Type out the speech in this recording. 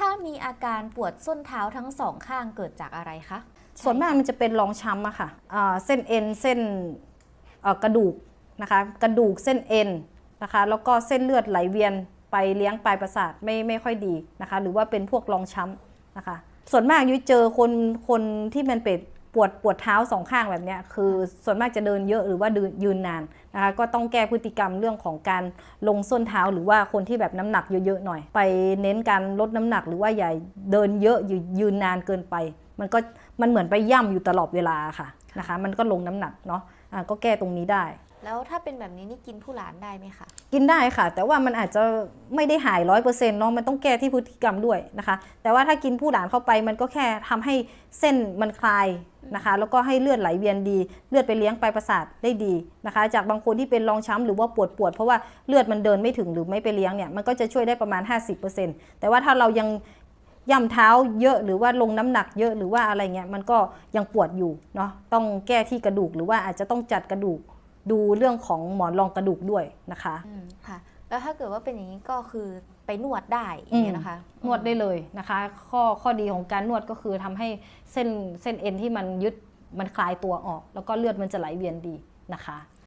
ถ้ามีอาการปวดส้นเท้าทั้งสองข้างเกิดจากอะไรคะ ส่วนมากมันจะเป็นรองช้ำอะค่ะเส้นเอ็นเส้นกระดูกนะคะ กระดูกเส้นเอ็นนะคะ แล้วก็เส้นเลือดไหลเวียนไปเลี้ยงปลายประสาทไม่ไม่ค่อยดีนะคะ หรือว่าเป็นพวกรองช้ำนะคะ ส่วนมากยุ้ยเจอคนคนที่มันเป็น ปวดปวดเท้าสองข้างแบบนี้คือส่วนมากจะเดินเยอะหรือว่าเดินยืนนานนะคะก็ต้องแก้พฤติกรรมเรื่องของการลงส้นเท้าหรือว่าคนที่แบบน้ำหนักเยอะๆหน่อย ไปเน้นการลดน้ำหนักหรือว่าอย่าเดินเยอะยืนยืนนานเกินไป มันก็ มันเหมือนไปย่ำอยู่ตลอดเวลาค่ะนะคะ มันก็ลงน้ำหนักเนาะอะก็แก้ตรงนี้ได้ แล้วถ้าเป็นแบบนี้นี่กินผู้หลานได้ไหมคะกินได้ค่ะ แต่ว่ามันอาจจะไม่ได้หายร้อยเปอร์เซ็นต์เนาะมันต้องแก้ที่พฤติกรรมด้วยนะคะ แต่ว่าถ้ากินผู้หลานเข้าไปมันก็แค่ทำให้เส้นมันคลายนะคะ แล้วก็ให้เลือดไหลเวียนดี เลือดไปเลี้ยงปลายประสาทได้ดีนะคะ จากบางคนที่เป็นรองช้ำหรือว่าปวดปวดๆเพราะว่าเลือดมันเดินไม่ถึงหรือไม่ไปเลี้ยงเนี่ยมันก็จะช่วยได้ประมาณ 50%แต่ว่าถ้าเรายัง ย่ำเท้าเยอะหรือว่าลงน้ำหนักเยอะหรือว่าอะไรเงี้ยมันก็ยังปวดอยู่เนาะต้องแก้ที่กระดูกหรือว่าอาจจะต้องจัดกระดูกดูเรื่องของหมอนรองกระดูกด้วยนะคะอืมค่ะ แล้วถ้าเกิดว่าเป็นอย่างนี้ก็คือไปนวดได้อย่างเงี้ยนะคะ นวดได้เลยนะคะ ข้อข้อดีของการนวดก็คือทำให้เส้นเส้นเอ็นที่มันยึดมันคลายตัวออก แล้วก็เลือดมันจะไหลเวียนดีนะคะ